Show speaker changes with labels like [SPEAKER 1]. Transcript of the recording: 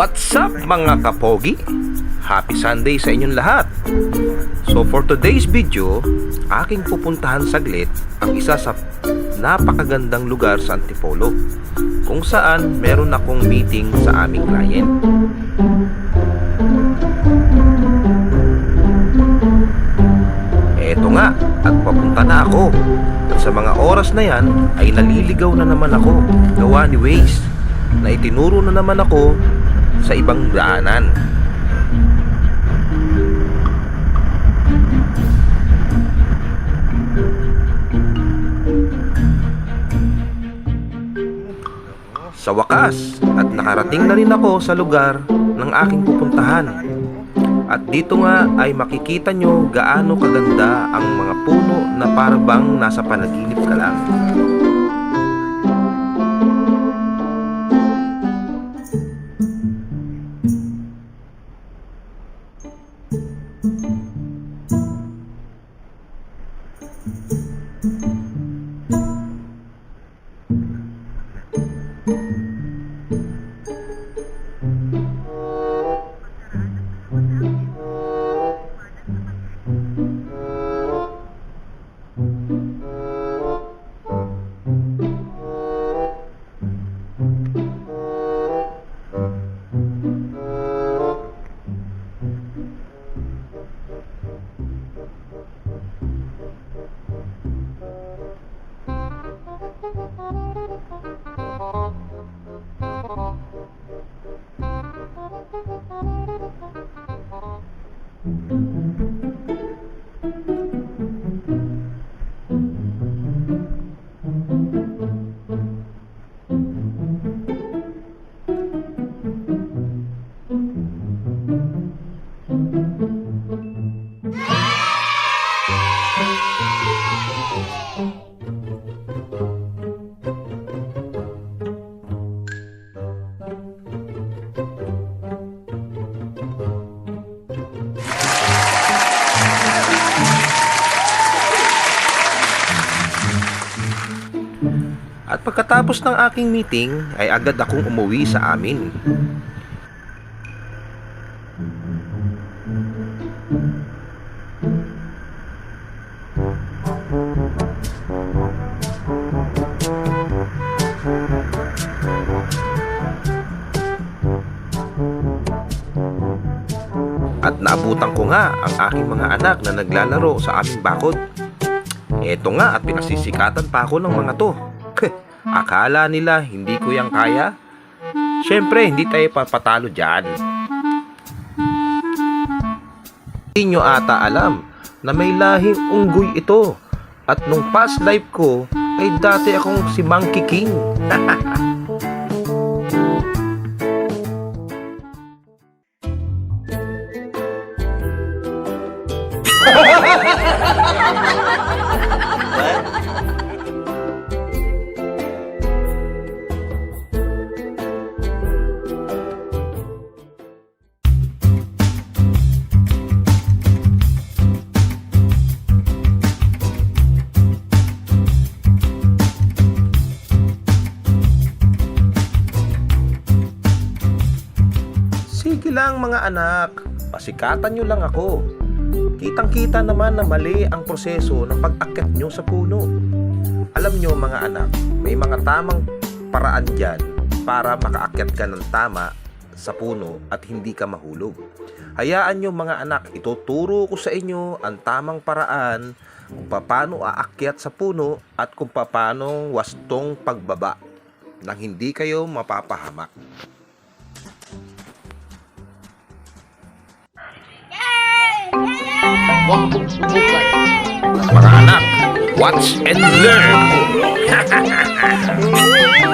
[SPEAKER 1] What's up mga kapogi? Happy Sunday sa inyong lahat! So for today's video, aking pupuntahan saglit ang isa sa napakagandang lugar sa Antipolo kung saan meron akong meeting sa aming client. Eto nga, at papunta na ako. At sa mga oras na yan, ay naliligaw na naman ako, gawa ni Waze, na itinuro na naman ako sa ibang daanan. Sa wakas, at nakarating na rin ako sa lugar ng aking pupuntahan. At dito nga ay makikita nyo gaano kaganda ang mga puno na parabang nasa panaginip ka lang. Thank you. At pagkatapos ng aking meeting ay agad akong umuwi sa amin. At naabutan ko nga ang aking mga anak na naglalaro sa aming bakod. Eto nga at pinasisikatan pa ako ng mga to. Akala nila hindi ko yang kaya? Siyempre, hindi tayo papatalo dyan. Hindi nyo ata alam na may lahing unggoy ito. At nung past life ko, ay dati akong si Monkey King. Sige lang mga anak, pasikatan nyo lang ako. Kitang-kita naman na mali ang proseso ng pag-akyat nyo sa puno. Alam nyo mga anak, may mga tamang paraan dyan para makaakyat ka ng tama sa puno at hindi ka mahulog. Hayaan nyo mga anak, ituturo ko sa inyo ang tamang paraan kung paano aakyat sa puno at kung paano wastong pagbaba nang hindi kayo mapapahamak.
[SPEAKER 2] Huwag mong subukan.
[SPEAKER 1] Mga anak, watch and learn!